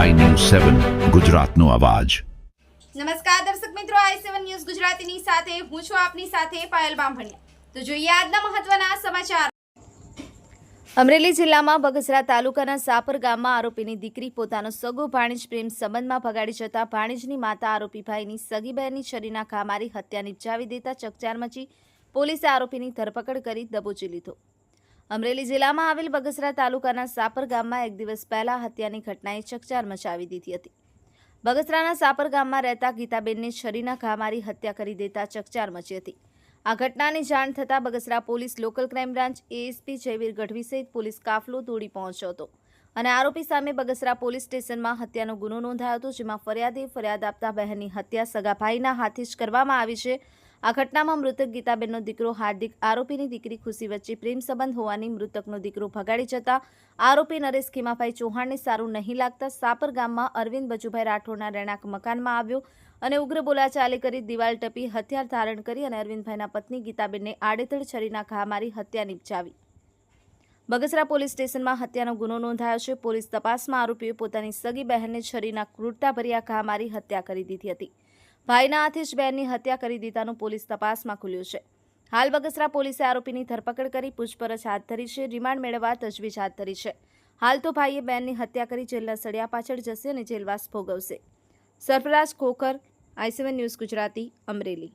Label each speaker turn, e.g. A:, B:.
A: સેવન ગુજરાતનો અવાજ.
B: નમસ્કાર દર્શક મિત્રો આઈ સેવન ન્યૂઝ ગુજરાતીની સાથે, હું છું આપની સાથે પાયલ બામભણિયા. તો જોઈએ આજના મહત્વના સમાચાર. અમરેલી જિલ્લામાં બગસરા તાલુકાના સાપર ગામમાં આરોપીની દીકરી પોતાનો સગો ભાણીજ પ્રેમ સંબંધમાં ભગાડી જતા ભાણીજની માતા આરોપી ભાઈની સગી બહેનની છરીના ઘા મારી હત્યા નિપજાવી દેતા ચકચાર મચી પોલીસે આરોપીની ધરપકડ કરી દબોચી લીધો. અમરેલી જિલ્લામાં આવેલ બગસરા તાલુકાના સાપર ગામમાં એક દિવસ પહેલા હત્યાની ઘટનાએ ચકચાર મચાવી દીધી હતી. બગસરાના સાપર ગામમાં રહેતા ગીતાબેનને છરીના ઘા મારી હત્યા કરી દેતા ચકચાર મચી હતી. આ ઘટનાની જાણ થતાં Bagasara police local crime branch ASP Jayveer Gadhvi સહિત પોલીસ કાફલો દોડી પહોંચ્યો હતો અને આરોપી સામે બગસરા પોલીસ સ્ટેશનમાં હત્યાનો ગુનો નોંધાયો હતો, જેમાં ફરિયાદે ફરિયાદ આપતા બહેનની હત્યા સગા ભાઈના હાથે જ કરવામાં આવી છે આ ઘટનામાં મૃતક ગીતાબેનનો દીકરો, હાર્દિક આરોપીની દીકરી ખુશી વચ્ચે પ્રેમ સંબંધ હોવાની મૃતકનો દીકરો ભગાડી જતા આરોપી નરેશ ખીમાભાઈ ચૌહાણને સારું નહીં લાગતા સાપર ગામમાં અરવિંદ બચુભાઈ રાઠોડના રહેણાંક મકાનમાં આવ્યો અને ઉગ્ર બોલાચાલી કરી દિવાલ ટપી હથિયાર ધારણ કરી અને અરવિંદભાઈના પત્ની ગીતાબેનને આડેધડ છરીના ઘા મારી હત્યા નિપજાવી. બગસરા પોલીસ સ્ટેશનમાં હત્યાનો ગુનો નોંધાયો છે. પોલીસ તપાસમાં આરોપીએ પોતાની સગી બહેનને છરીના ક્રૂરતાભર્યા ઘા મારી હત્યા કરી દીધી હતી. ભાઈના હાથે જ બહેનની હત્યા કરી દીધાનું પોલીસ તપાસમાં ખુલ્યું છે. હાલ બગસરા પોલીસે આરોપીની ધરપકડ કરી, પૂછપરછ હાથ ધરી છે, રિમાન્ડ મેળવવા તજવીજ હાથ ધરી છે. હાલ તો ભાઈએ બહેનની હત્યા કરી જેલના સળિયા પાછળ જશે અને જેલવાસ ભોગવશે. Sarfaraz Khokhar, I seven news Gujarati, Amreli.